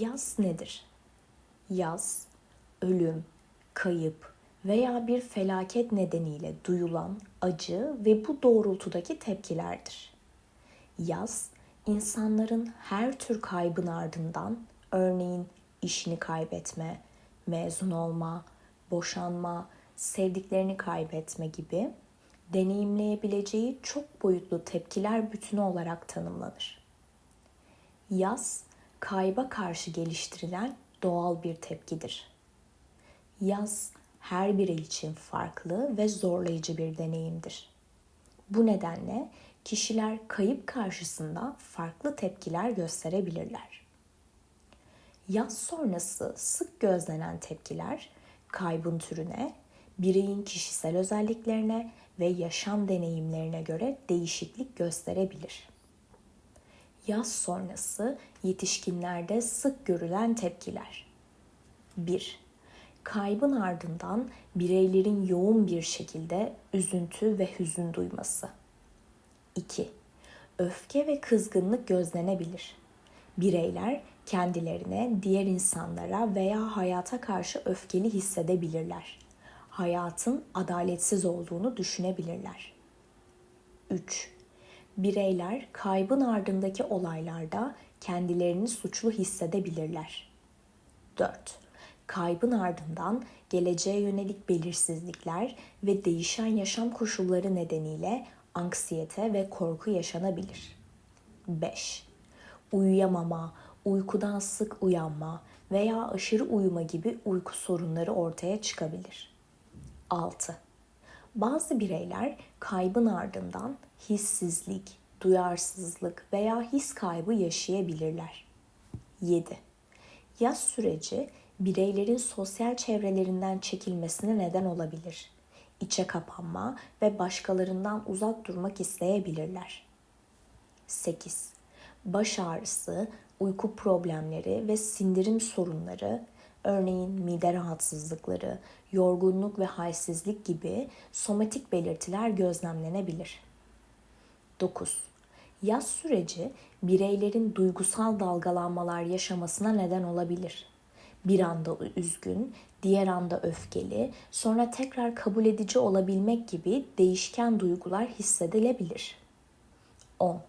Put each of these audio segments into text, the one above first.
Yaz nedir? Yaz, ölüm, kayıp veya bir felaket nedeniyle duyulan acı ve bu doğrultudaki tepkilerdir. Yaz, insanların her tür kaybın ardından, örneğin işini kaybetme, mezun olma, boşanma, sevdiklerini kaybetme gibi deneyimleyebileceği çok boyutlu tepkiler bütünü olarak tanımlanır. Yaz, kayba karşı geliştirilen doğal bir tepkidir. Yaz, her birey için farklı ve zorlayıcı bir deneyimdir. Bu nedenle kişiler kayıp karşısında farklı tepkiler gösterebilirler. Yaz sonrası sık gözlenen tepkiler kaybın türüne, bireyin kişisel özelliklerine ve yaşam deneyimlerine göre değişiklik gösterebilir. Yaz sonrası yetişkinlerde sık görülen tepkiler. 1. Kaybın ardından bireylerin yoğun bir şekilde üzüntü ve hüzün duyması. 2. Öfke ve kızgınlık gözlenebilir. Bireyler kendilerine, diğer insanlara veya hayata karşı öfkeli hissedebilirler. Hayatın adaletsiz olduğunu düşünebilirler. 3. Bireyler kaybın ardındaki olaylarda kendilerini suçlu hissedebilirler. 4. Kaybın ardından geleceğe yönelik belirsizlikler ve değişen yaşam koşulları nedeniyle anksiyete ve korku yaşanabilir. 5. Uyuyamama, uykudan sık uyanma veya aşırı uyuma gibi uyku sorunları ortaya çıkabilir. 6. Bazı bireyler kaybın ardından hissizlik, duyarsızlık veya his kaybı yaşayabilirler. 7. Yaz süreci bireylerin sosyal çevrelerinden çekilmesine neden olabilir. İçe kapanma ve başkalarından uzak durmak isteyebilirler. 8. Baş ağrısı, uyku problemleri ve sindirim sorunları, örneğin mide rahatsızlıkları, yorgunluk ve halsizlik gibi somatik belirtiler gözlemlenebilir. 9. Yaz süreci bireylerin duygusal dalgalanmalar yaşamasına neden olabilir. Bir anda üzgün, diğer anda öfkeli, sonra tekrar kabul edici olabilmek gibi değişken duygular hissedilebilir. 10.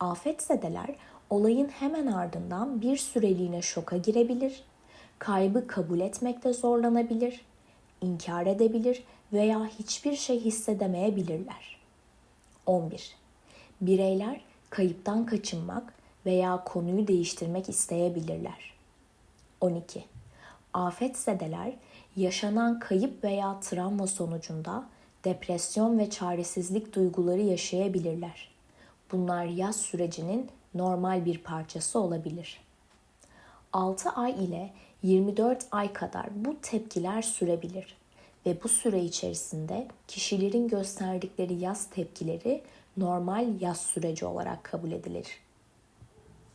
Afetzedeler olayın hemen ardından bir süreliğine şoka girebilir, kaybı kabul etmekte zorlanabilir, inkar edebilir veya hiçbir şey hissedemeyebilirler. 11. Bireyler kayıptan kaçınmak veya konuyu değiştirmek isteyebilirler. 12. Afetzedeler yaşanan kayıp veya travma sonucunda depresyon ve çaresizlik duyguları yaşayabilirler. Bunlar yaz sürecinin normal bir parçası olabilir. 6 ay ile 24 ay kadar bu tepkiler sürebilir ve bu süre içerisinde kişilerin gösterdikleri yaz tepkileri normal yaz süreci olarak kabul edilir.